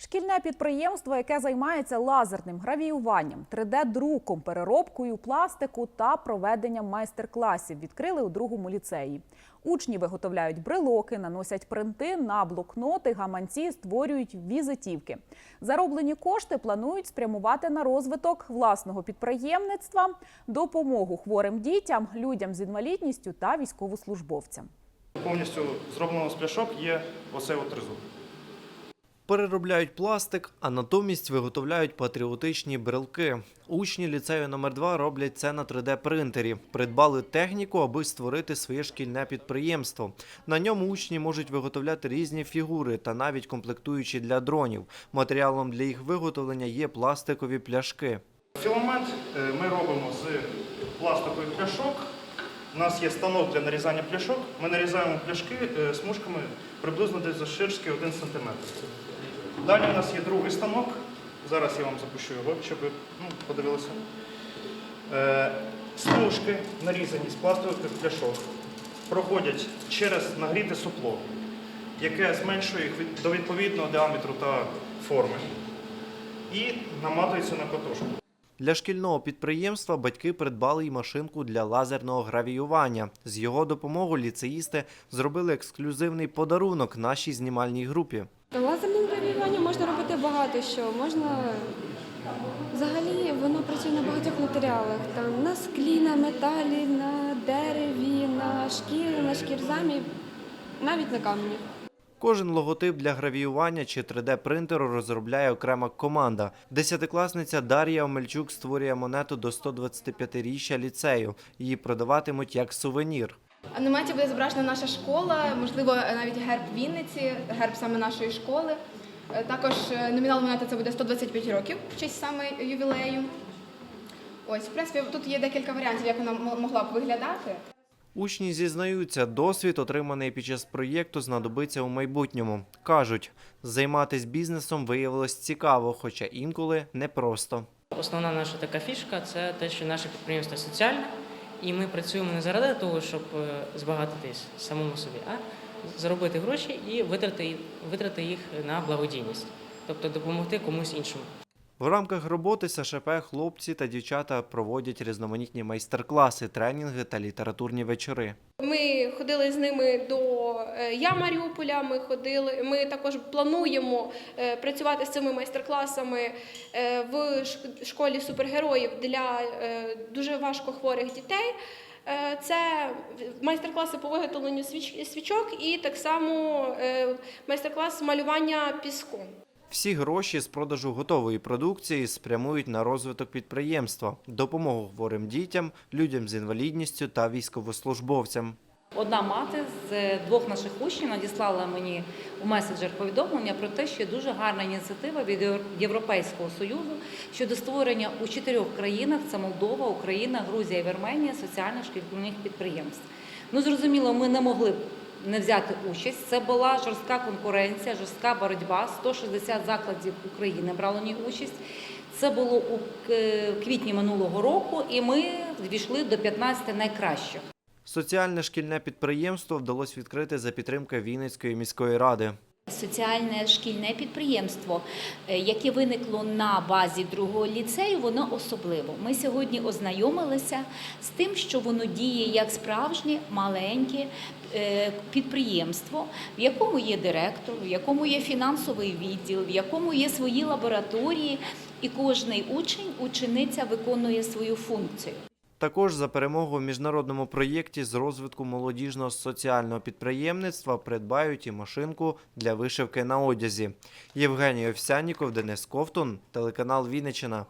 Шкільне підприємство, яке займається лазерним гравіюванням, 3D-друком, переробкою пластику та проведенням майстер-класів, відкрили у другому ліцеї. Учні виготовляють брелоки, наносять принти на блокноти, гаманці, створюють візитівки. Зароблені кошти планують спрямувати на розвиток власного підприємництва, допомогу хворим дітям, людям з інвалідністю та військовослужбовцям. Повністю зроблено з пляшок є оцей от тризуб. Переробляють пластик, а натомість виготовляють патріотичні брелки. Учні ліцею номер 2 роблять це на 3D-принтері. Придбали техніку, аби створити своє шкільне підприємство. На ньому учні можуть виготовляти різні фігури та навіть комплектуючі для дронів. Матеріалом для їх виготовлення є пластикові пляшки. Філамент е, ми робимо з пластикових пляшок. У нас є станок для нарізання пляшок. Ми нарізаємо пляшки е, смужками приблизно десь завширшки 1 см. Далі у нас є другий станок. Зараз я вам запущу його, щоб ви ну, подивилися. Е, Смужки, нарізані з пластикових пляшок, проходять через нагріте супло, яке зменшує їх до відповідного діаметру та форми. І наматується на катушку. Для шкільного підприємства батьки придбали й машинку для лазерного гравіювання. З його допомогою ліцеїсти зробили ексклюзивний подарунок нашій знімальній групі. Лазерним гравіюванням можна робити багато що. Можна взагалі воно працює на багатьох матеріалах. Там на склі, на металі, на дереві, на шкірі, на шкірзамі, навіть на камені. Кожен логотип для гравіювання чи 3D-принтеру розробляє окрема команда. Десятикласниця Дар'я Омельчук створює монету до 125-річчя ліцею. Її продаватимуть як сувенір. На моменті буде зображена наша школа, можливо, навіть герб Вінниці, герб саме нашої школи. Е, Також е, номінал монети це буде 125 років в честь саме ювілею. Ось, в принципі, тут є декілька варіантів, як вона могла б виглядати. Учні зізнаються, досвід, отриманий під час проєкту, знадобиться у майбутньому. Кажуть, займатися бізнесом виявилось цікаво, хоча інколи непросто. Основна наша така фішка це те, що наше підприємство соціальне, і ми працюємо не заради того, щоб е, збагатитись самому собі, а заробити гроші і витрати, витрати їх на благодійність, тобто допомогти комусь іншому. В рамках роботи СШП хлопці та дівчата проводять різноманітні майстер-класи, тренінги та літературні вечори. Ми ходили з ними до е, Я Маріуполя. Ми ходили. Ми також плануємо е, працювати з цими майстер-класами е, в школі супергероїв для дуже важко хворих дітей. Це майстер-класи по виготовленню свіч- свічок і так само майстер-клас малювання піску. Всі гроші з продажу готової продукції спрямують на розвиток підприємства, допомогу хворим дітям, людям з інвалідністю та військовослужбовцям. Одна мати з двох наших учнів надіслала мені у меседжер повідомлення про те, що дуже гарна ініціатива від Європейського союзу щодо створення у чотирьох країнах: це Молдова, Україна, Грузія і Вірменія соціальних шкільних підприємств. Ну зрозуміло, ми не могли не взяти участь. Це була жорстка конкуренція, жорстка боротьба. 160 закладів України брали в ній участь. Це було у квітні минулого року, і ми ввійшли до 15 найкращих. Соціальне шкільне підприємство вдалося відкрити за підтримки Вінницької міської ради. Соціальне шкільне підприємство, е, яке виникло на базі другого ліцею, воно особливо. Ми сьогодні ознайомилися з тим, що воно діє як справжнє маленьке е, підприємство, в якому є директор, в якому є фінансовий відділ, в якому є свої лабораторії, і кожний учень, учениця виконує свою функцію. Також за перемогу в міжнародному проєкті з розвитку молодіжного соціального підприємництва придбають і машинку для вишивки на одязі. Євгеній Овсяніков, Денис Ковтун, телеканал Вінниччина.